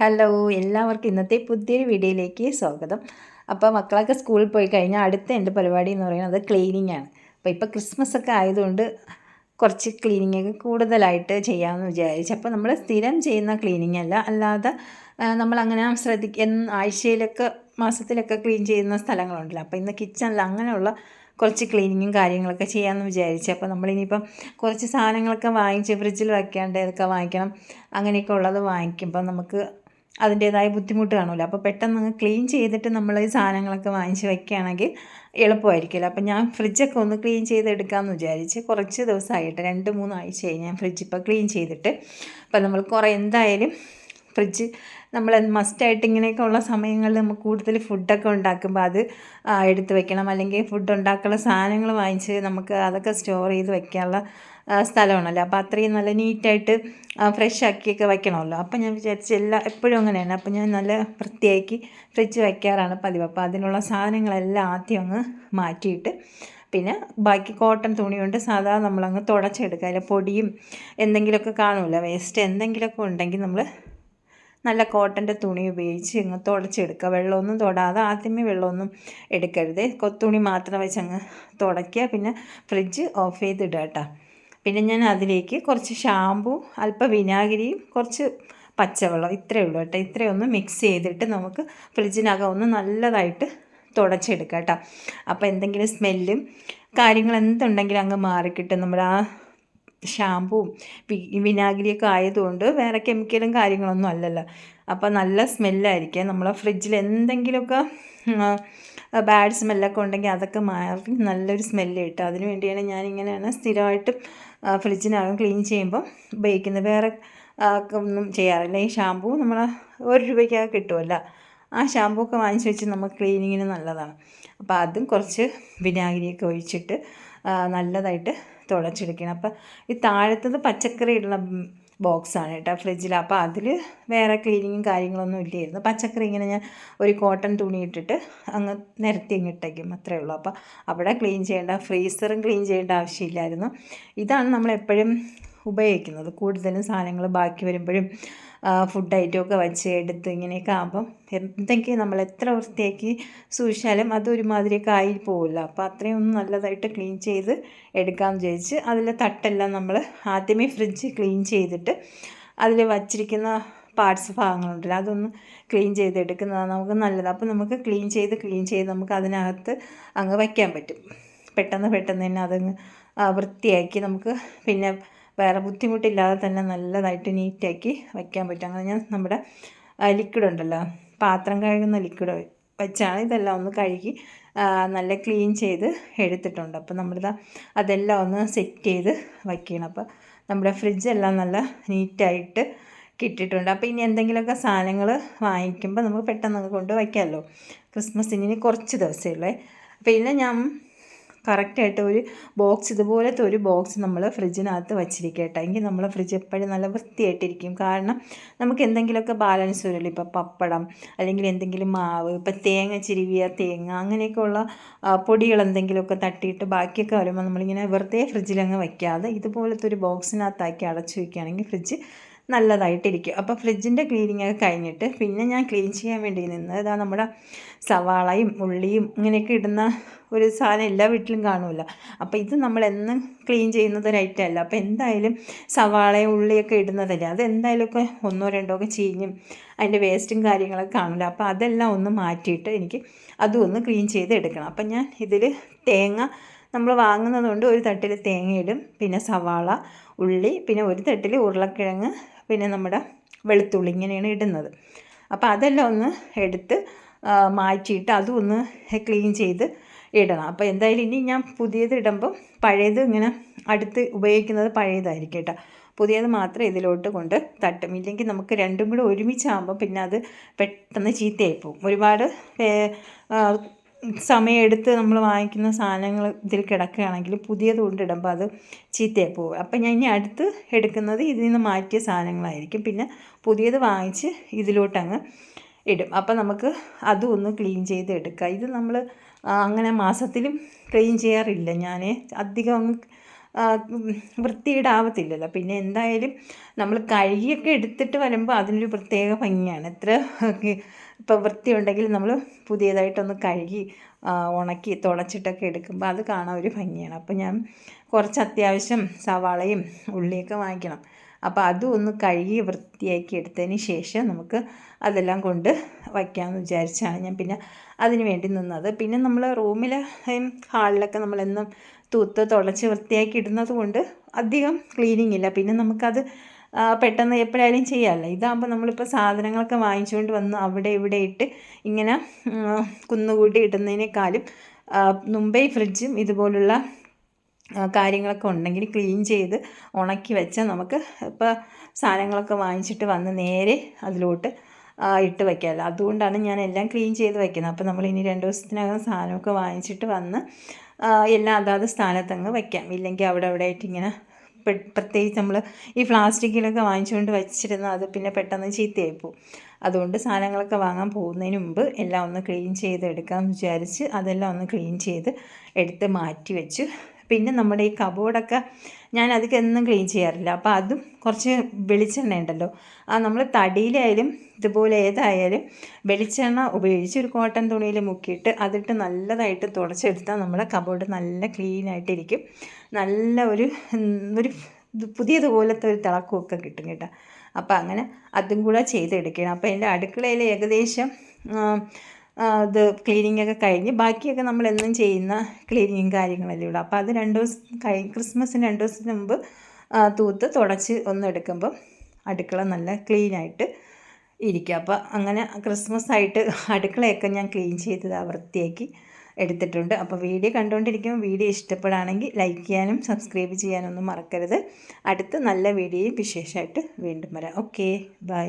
Hello എല്ലാവർക്കും ഇന്നത്തെ പുതിയൊരു വീഡിയോയിലേക്ക് സ്വാഗതം. അപ്പോൾ മക്കളൊക്കെ സ്കൂളിൽ പോയി കഴിഞ്ഞാൽ അടുത്ത എന്റെ പരിപാടി എന്ന് പറയുന്നത് ക്ലീനിങ് ആണ്. അപ്പോൾ ഇപ്പോൾ ക്രിസ്മസ് ഒക്കെ ആയതുകൊണ്ട് കുറച്ച് ക്ലീനിങ് ഒക്കെ കൂടുതലായിട്ട് ചെയ്യാമെന്ന് വിചാരിച്ചു. അപ്പോൾ നമ്മൾ സ്ഥിരം ചെയ്യുന്ന ക്ലീനിങ് അല്ല അല്ലാതെ നമ്മളങ്ങനെ ശ്രദ്ധിക്ക ആഴ്ചയിലൊക്കെ മാസത്തിലൊക്കെ ക്ലീൻ ചെയ്യുന്ന സ്ഥലങ്ങളുണ്ടല്ലോ. അപ്പോൾ ഇന്ന് കിച്ചണിൽ അങ്ങനെയുള്ള കുറച്ച് ക്ലീനിങ്ങും കാര്യങ്ങളൊക്കെ ചെയ്യാമെന്ന് വിചാരിച്ചു. അപ്പോൾ നമ്മളിനിയിപ്പം കുറച്ച് സാധനങ്ങളൊക്കെ വാങ്ങിച്ച് ഫ്രിഡ്ജിൽ വയ്ക്കാണ്ട് ഇതൊക്കെ വാങ്ങിക്കണം. അങ്ങനെയൊക്കെ ഉള്ളത് വാങ്ങിക്കുമ്പോൾ നമുക്ക് അതിന്റേതായ ബുദ്ധിമുട്ട് കാണുമല്ലോ അപ്പോൾ പെട്ടെന്ന് അങ്ങ് ക്ലീൻ ചെയ്തിട്ട് നമ്മൾ ഈ സാധനങ്ങളൊക്കെ വാങ്ങിച്ച് വയ്ക്കുകയാണെങ്കിൽ എളുപ്പമായിരിക്കില്ല അപ്പോൾ ഞാൻ ഫ്രിഡ്ജൊക്കെ ഒന്ന് ക്ലീൻ ചെയ്തെടുക്കാമെന്ന് വിചാരിച്ച് കുറച്ച് ദിവസമായിട്ട് രണ്ട് മൂന്ന് ആഴ്ചയായി ഞാൻ ഫ്രിഡ്ജ് ഇപ്പോൾ ക്ലീൻ ചെയ്തിട്ട്. അപ്പോൾ നമ്മൾ കുറേ എന്തായാലും ഫ്രിഡ്ജ് നമ്മൾ മസ്റ്റായിട്ട് ഇങ്ങനെയൊക്കെ ഉള്ള സമയങ്ങളിൽ നമുക്ക് കൂടുതൽ ഫുഡൊക്കെ ഉണ്ടാക്കുമ്പോൾ അത് എടുത്ത് വെക്കണം. അല്ലെങ്കിൽ ഫുഡ് ഉണ്ടാക്കാനുള്ള സാധനങ്ങൾ വാങ്ങിച്ച് നമുക്ക് അതൊക്കെ സ്റ്റോർ ചെയ്ത് വെക്കാനുള്ള സ്ഥലമാണല്ലോ. അപ്പോൾ അത്രയും നല്ല നീറ്റായിട്ട് ഫ്രഷ് ആക്കിയൊക്കെ വെക്കണമല്ലോ. അപ്പോൾ ഞാൻ വിചാരിച്ചു എല്ലാ എപ്പോഴും അങ്ങനെയാണ്. അപ്പോൾ ഞാൻ നല്ല വൃത്തിയാക്കി ഫ്രിഡ്ജ് വയ്ക്കാറാണ് പതിവ്. അപ്പോൾ അതിനുള്ള സാധനങ്ങളെല്ലാം ആദ്യം അങ്ങ് മാറ്റിയിട്ട് പിന്നെ ബാക്കി കോട്ടൺ തുണി കൊണ്ട് സാധാരണ നമ്മളങ്ങ് തുടച്ചെടുക്കുക. അതിൽ പൊടിയും എന്തെങ്കിലുമൊക്കെ കാണുമല്ലോ. വേസ്റ്റ് എന്തെങ്കിലുമൊക്കെ ഉണ്ടെങ്കിൽ നമ്മൾ നല്ല കോട്ടന്റെ തുണി ഉപയോഗിച്ച് അങ്ങ് തുടച്ചെടുക്കുക. വെള്ളമൊന്നും തൊടാതെ ആദ്യമേ വെള്ളമൊന്നും എടുക്കരുത്. കൊത്തുണി മാത്രം വെച്ച് അങ്ങ് തുടയ്ക്കുക. പിന്നെ ഫ്രിഡ്ജ് ഓഫ് ചെയ്തിടുക കേട്ടോ. പിന്നെ ഞാൻ അതിലേക്ക് കുറച്ച് ഷാമ്പു അല്പം വിനാഗിരിയും കുറച്ച് പച്ചവെള്ളം ഇത്രയേ ഉള്ളൂ കേട്ടോ. ഇത്രയൊന്ന് മിക്സ് ചെയ്തിട്ട് നമുക്ക് ഫ്രിഡ്ജിനകം ഒന്ന് നല്ലതായിട്ട് തുടച്ചെടുക്കാം കേട്ടോ. അപ്പോൾ എന്തെങ്കിലും സ്മെല്ലും കാര്യങ്ങൾ എന്തുണ്ടെങ്കിലും അങ്ങ് മാറിക്കിട്ടും. നമ്മുടെ ആ ഷാമ്പുവും വിനാഗിരിയൊക്കെ ആയതുകൊണ്ട് വേറെ കെമിക്കലും കാര്യങ്ങളൊന്നും അല്ലല്ലോ. അപ്പോൾ നല്ല സ്മെല്ലായിരിക്കും. നമ്മളെ ഫ്രിഡ്ജിൽ എന്തെങ്കിലുമൊക്കെ ബാഡ് സ്മെല്ലൊക്കെ ഉണ്ടെങ്കിൽ അതൊക്കെ മാറി നല്ലൊരു സ്മെല്ല് കിട്ടും. അതിന് വേണ്ടിയാണ് ഞാനിങ്ങനെയാണ് സ്ഥിരമായിട്ട് ഫ്രിഡ്ജിനകം ക്ലീൻ ചെയ്യുമ്പോൾ ഉപയോഗിക്കുന്നത്. വേറെ ഒന്നും ചെയ്യാറില്ല. ഈ ഷാമ്പൂ നമ്മൾ ഒരു രൂപയ്ക്കൊക്കെ കിട്ടുമല്ലോ. ആ ഷാമ്പൂ ഒക്കെ വാങ്ങിച്ച് വെച്ച് നമുക്ക് ക്ലീനിങ്ങിന് നല്ലതാണ്. അപ്പോൾ അതും കുറച്ച് വിനാഗിരിയൊക്കെ ഒഴിച്ചിട്ട് നല്ലതായിട്ട് തുടച്ചെടുക്കണം അപ്പം ഈ താഴത്തത് പച്ചക്കറി ഇടുന്ന ബോക്സാണ് കേട്ടോ ഫ്രിഡ്ജിൽ. അപ്പോൾ അതിൽ വേറെ ക്ലീനിങ്ങും കാര്യങ്ങളൊന്നും ഇല്ലായിരുന്നു. പച്ചക്കറി ഇങ്ങനെ ഞാൻ ഒരു കോട്ടൺ തുണി ഇട്ടിട്ട് അങ്ങ് നിരത്തി അങ്ങ് ഇട്ടേക്കും. അത്രയേ ഉള്ളൂ. അപ്പോൾ അവിടെ ക്ലീൻ ചെയ്യേണ്ട ഫ്രീസറും ക്ലീൻ ചെയ്യേണ്ട ആവശ്യമില്ലായിരുന്നു. ഇതാണ് നമ്മൾ എപ്പോഴും ഉപയോഗിക്കുന്നത്. കൂടുതലും സാധനങ്ങൾ ബാക്കി വരുമ്പോഴും ഫുഡ് ഐറ്റമൊക്കെ വച്ച് എടുത്ത് ഇങ്ങനെയൊക്കെ ആകുമ്പം എന്തെങ്കിലും നമ്മൾ എത്ര വൃത്തിയാക്കി സൂക്ഷിച്ചാലും അതൊരുമാതിരിയൊക്കെ ആയി പോവില്ല. അപ്പോൾ അത്രയും ഒന്ന് നല്ലതായിട്ട് ക്ലീൻ ചെയ്ത് എടുക്കാമെന്ന് വിചാരിച്ച് അതിലെ തട്ടെല്ലാം നമ്മൾ ആദ്യമേ ഫ്രിഡ്ജ് ക്ലീൻ ചെയ്തിട്ട് അതിൽ വച്ചിരിക്കുന്ന പാർട്സ് ഭാഗങ്ങളുണ്ടല്ലോ അതൊന്ന് ക്ലീൻ ചെയ്തെടുക്കുന്നതാണ് നമുക്ക് നല്ലത്. അപ്പോൾ നമുക്ക് ക്ലീൻ ചെയ്ത് ക്ലീൻ ചെയ്ത് നമുക്ക് അതിനകത്ത് അങ്ങ് വയ്ക്കാൻ പറ്റും. പെട്ടെന്ന് പെട്ടെന്ന് തന്നെ അതങ്ങ് വൃത്തിയാക്കി നമുക്ക് പിന്നെ വേറെ ബുദ്ധിമുട്ടില്ലാതെ തന്നെ നല്ലതായിട്ട് നീറ്റാക്കി വയ്ക്കാൻ പറ്റും. അങ്ങനെ ഞാൻ നമ്മുടെ ലിക്വിഡ് ഉണ്ടല്ലോ പാത്രം കഴുകുന്ന ലിക്വിഡ് വെച്ചാണ് ഇതെല്ലാം ഒന്ന് കഴുകി നല്ല ക്ലീൻ ചെയ്ത് എടുത്തിട്ടുണ്ട്. അപ്പോൾ നമ്മളിത് അതെല്ലാം ഒന്ന് സെറ്റ് ചെയ്ത് വയ്ക്കണം. അപ്പോൾ നമ്മുടെ ഫ്രിഡ്ജെല്ലാം നല്ല നീറ്റായിട്ട് കിട്ടിയിട്ടുണ്ട്. അപ്പോൾ ഇനി എന്തെങ്കിലുമൊക്കെ സാധനങ്ങൾ വാങ്ങിക്കുമ്പോൾ നമുക്ക് പെട്ടെന്ന് കൊണ്ട് വയ്ക്കാമല്ലോ ക്രിസ്മസിന് ഇനി കുറച്ച് ദിവസമേ ഉള്ളേ. പിന്നെ ഞാൻ കറക്റ്റായിട്ട് ഒരു ബോക്സ് ഇതുപോലത്തെ ഒരു ബോക്സ് നമ്മൾ ഫ്രിഡ്ജിനകത്ത് വച്ചിരിക്കട്ടെ എങ്കിൽ നമ്മൾ ഫ്രിഡ്ജ് എപ്പോഴും നല്ല വൃത്തിയായിട്ടിരിക്കും. കാരണം നമുക്ക് എന്തെങ്കിലുമൊക്കെ ബാലൻസ് വരുമല്ലോ. ഇപ്പോൾ പപ്പടം അല്ലെങ്കിൽ എന്തെങ്കിലും മാവ് ഇപ്പോൾ തേങ്ങ ചിരുവിയ തേങ്ങ അങ്ങനെയൊക്കെയുള്ള പൊടികൾ എന്തെങ്കിലുമൊക്കെ തട്ടിയിട്ട് ബാക്കിയൊക്കെ വരുമ്പോൾ നമ്മളിങ്ങനെ വെറുതെ ഫ്രിഡ്ജിലങ്ങ് വയ്ക്കാതെ ഇതുപോലത്തെ ഒരു ബോക്സിനകത്താക്കി അടച്ചു വയ്ക്കുകയാണെങ്കിൽ ഫ്രിഡ്ജ് നല്ലതായിട്ടിരിക്കും. അപ്പോൾ ഫ്രിഡ്ജിന്റെ ക്ലീനിങ് ഒക്കെ കഴിഞ്ഞിട്ട് പിന്നെ ഞാൻ ക്ലീൻ ചെയ്യാൻ വേണ്ടി നിന്ന് ഇതാ നമ്മുടെ സവാളയും ഉള്ളിയും ഇങ്ങനെയൊക്കെ ഇടുന്ന ഒരു സാധനം എല്ലാ വീട്ടിലും കാണുമല്ലോ അപ്പോൾ ഇത് നമ്മൾ എന്നും ക്ലീൻ ചെയ്യുന്നത് ഒരു ഐറ്റം അല്ല. അപ്പോൾ എന്തായാലും സവാളയും ഉള്ളിയൊക്കെ ഇടുന്നതല്ലേ? അത് എന്തായാലുമൊക്കെ ഒന്നോ രണ്ടോ ഒക്കെ ചീഞ്ഞും അതിന്റെ വേസ്റ്റും കാര്യങ്ങളൊക്കെ കാണില്ല അപ്പോൾ അതെല്ലാം ഒന്ന് മാറ്റിയിട്ട് എനിക്ക് അതും ഒന്ന് ക്ലീൻ ചെയ്ത് എടുക്കണം. അപ്പം ഞാൻ ഇതിൽ തേങ്ങ നമ്മൾ വാങ്ങുന്നത് കൊണ്ട് ഒരു തട്ടിൽ തേങ്ങയിടും പിന്നെ സവാള ഉള്ളി പിന്നെ ഒരു തട്ടിൽ ഉരുളക്കിഴങ്ങ് പിന്നെ നമ്മുടെ വെളുത്തുള്ളി ഇങ്ങനെയാണ് ഇടുന്നത്. അപ്പോൾ അതെല്ലാം ഒന്ന് എടുത്ത് മാറ്റിയിട്ട് അതും ഒന്ന് ക്ലീൻ ചെയ്ത് ഇടണം. അപ്പോൾ എന്തായാലും ഇനി ഞാൻ പുതിയത് ഇടുമ്പം പഴയത് ഇങ്ങനെ അടുത്ത് ഉപയോഗിക്കുന്നത് പഴയതായിരിക്കും കേട്ടോ. പുതിയത് മാത്രം ഇതിലോട്ട് കൊണ്ട് തട്ടും. ഇല്ലെങ്കിൽ നമുക്ക് രണ്ടും കൂടെ ഒരുമിച്ചാകുമ്പോൾ പിന്നെ അത് പെട്ടെന്ന് ചീത്തയായി പോകും. ഒരുപാട് സമയമെടുത്ത് നമ്മൾ വാങ്ങിക്കുന്ന സാധനങ്ങൾ ഇതിൽ കിടക്കുകയാണെങ്കിൽ പുതിയത് കൊണ്ടിടുമ്പോൾ അത് ചീത്തയായി പോകും. അപ്പം ഞാൻ ഇനി അടുത്ത് എടുക്കുന്നത് ഇതിൽ നിന്ന് മാറ്റിയ സാധനങ്ങളായിരിക്കും. പിന്നെ പുതിയത് വാങ്ങിച്ച് ഇതിലോട്ടങ്ങ് ഇടും. അപ്പം നമുക്ക് അതും ഒന്ന് ക്ലീൻ ചെയ്ത് എടുക്കാം. ഇത് നമ്മൾ അങ്ങനെ മാസത്തിലും ക്ലീൻ ചെയ്യാറില്ല. ഞാൻ അധികം അങ്ങ് വൃത്തിയിടാവത്തില്ലല്ലോ പിന്നെ എന്തായാലും നമ്മൾ കഴുകിയൊക്കെ എടുത്തിട്ട് വരുമ്പോൾ അതിനൊരു പ്രത്യേക ഭംഗിയാണ്. എത്ര ഇപ്പോൾ വൃത്തിയുണ്ടെങ്കിൽ നമ്മൾ പുതിയതായിട്ടൊന്ന് കഴുകി ഉണക്കി തുളച്ചിട്ടൊക്കെ എടുക്കുമ്പോൾ അത് കാണാൻ ഒരു ഭംഗിയാണ്. അപ്പോൾ ഞാൻ കുറച്ച് അത്യാവശ്യം സവാളയും ഉള്ളിയൊക്കെ വാങ്ങിക്കണം. അപ്പോൾ അതും ഒന്ന് കഴുകി വൃത്തിയാക്കി എടുത്തതിന് ശേഷം നമുക്ക് അതെല്ലാം കൊണ്ട് വയ്ക്കാമെന്ന് വിചാരിച്ചാണ് ഞാൻ. പിന്നെ അതിന് വേണ്ടി നിന്നത്. പിന്നെ നമ്മൾ റൂമിൽ ഹാളിലൊക്കെ നമ്മളെന്നും തൂത്ത് തുളച്ച് വൃത്തിയാക്കി ഇടുന്നത് കൊണ്ട് അധികം ക്ലീനിങ് ഇല്ല. പിന്നെ നമുക്കത് പെട്ടെന്ന് എപ്പോഴായാലും ചെയ്യാമല്ലോ. ഇതാകുമ്പോൾ നമ്മളിപ്പോൾ സാധനങ്ങളൊക്കെ വാങ്ങിച്ചുകൊണ്ട് വന്ന് അവിടെ ഇവിടെ ഇട്ട് ഇങ്ങനെ കുന്നുകൂട്ടി ഇടുന്നതിനേക്കാളും മുംബൈ ഫ്രിഡ്ജും ഇതുപോലുള്ള കാര്യങ്ങളൊക്കെ ഉണ്ടെങ്കിൽ ക്ലീൻ ചെയ്ത് ഉണക്കി വെച്ചാൽ നമുക്ക് ഇപ്പോൾ സാധനങ്ങളൊക്കെ വാങ്ങിച്ചിട്ട് വന്ന് നേരെ അതിലോട്ട് ഇട്ട് വയ്ക്കാമല്ലോ അതുകൊണ്ടാണ് ഞാൻ എല്ലാം ക്ലീൻ ചെയ്ത് വയ്ക്കുന്നത് അപ്പോൾ നമ്മൾ ഇനി രണ്ട് ദിവസത്തിനകം സാധനമൊക്കെ വാങ്ങിച്ചിട്ട് വന്ന് എല്ലാം അതാത് സ്ഥാനത്തങ്ങ് വയ്ക്കാം ഇല്ലെങ്കിൽ അവിടെ അവിടെ ആയിട്ട് ഇങ്ങനെ പ്രത്യേകിച്ച് നമ്മൾ ഈ പ്ലാസ്റ്റിക്കിലൊക്കെ വാങ്ങിച്ചുകൊണ്ട് വച്ചിരുന്ന അത് പിന്നെ പെട്ടെന്ന് ചീത്തയായി പോകും അതുകൊണ്ട് സാധനങ്ങളൊക്കെ വാങ്ങാൻ പോകുന്നതിന് മുമ്പ് എല്ലാം ഒന്ന് ക്ലീൻ ചെയ്ത് എടുക്കാമെന്ന് വിചാരിച്ച് അതെല്ലാം ഒന്ന് ക്ലീൻ ചെയ്ത് എടുത്ത് മാറ്റി വെച്ചു. പിന്നെ നമ്മുടെ ഈ കബോർഡൊക്കെ ഞാൻ അതൊക്കെ എന്നും ക്ലീൻ ചെയ്യാറില്ല. അപ്പോൾ അതും കുറച്ച് വെളിച്ചെണ്ണ ഉണ്ടല്ലോ. ആ നമ്മൾ തടിയിലായാലും ഇതുപോലെ ഏതായാലും വെളിച്ചെണ്ണ ഉപയോഗിച്ച് ഒരു കോട്ടൺ തുണിയിൽ മുക്കിയിട്ട് അതിട്ട് നല്ലതായിട്ട് തുടച്ചെടുത്താൽ നമ്മുടെ കബോർഡ് നല്ല ക്ലീൻ ആയിട്ടിരിക്കും. നല്ല ഒരു ഒരു പുതിയതുപോലത്തെ ഒരു തിളക്കമൊക്കെ കിട്ടും കേട്ടോ. അപ്പോൾ അങ്ങനെ അതും കൂടെ ചെയ്തെടുക്കണം. അപ്പോൾ എന്റെ അടുക്കളയിൽ ഏകദേശം ഇത് ക്ലീനിങ് ഒക്കെ കഴിഞ്ഞ് ബാക്കിയൊക്കെ നമ്മൾ എന്നും ചെയ്യുന്ന ക്ലീനിങ്ങും കാര്യങ്ങളല്ലേ ഉള്ളൂ. അപ്പോൾ അത് രണ്ട് ദിവസം കഴി ക്രിസ്മസിന് രണ്ട് ദിവസത്തിന് മുമ്പ് തൂത്ത് തുടച്ച് ഒന്ന് എടുക്കുമ്പം അടുക്കള നല്ല ക്ലീനായിട്ട് ഇരിക്കുക അപ്പോൾ അങ്ങനെ ക്രിസ്മസ് ആയിട്ട് അടുക്കളയൊക്കെ ഞാൻ ക്ലീൻ ചെയ്ത് ദാ വൃത്തിയാക്കി എടുത്തിട്ടുണ്ട്. അപ്പോൾ വീഡിയോ കണ്ടുകൊണ്ടിരിക്കുമ്പോൾ വീഡിയോ ഇഷ്ടപ്പെടുകയാണെങ്കിൽ ലൈക്ക് ചെയ്യാനും സബ്സ്ക്രൈബ് ചെയ്യാനൊന്നും മറക്കരുത്. അടുത്ത നല്ല വീഡിയോയും വിശേഷമായിട്ട് വീണ്ടും വരാം. Okay bye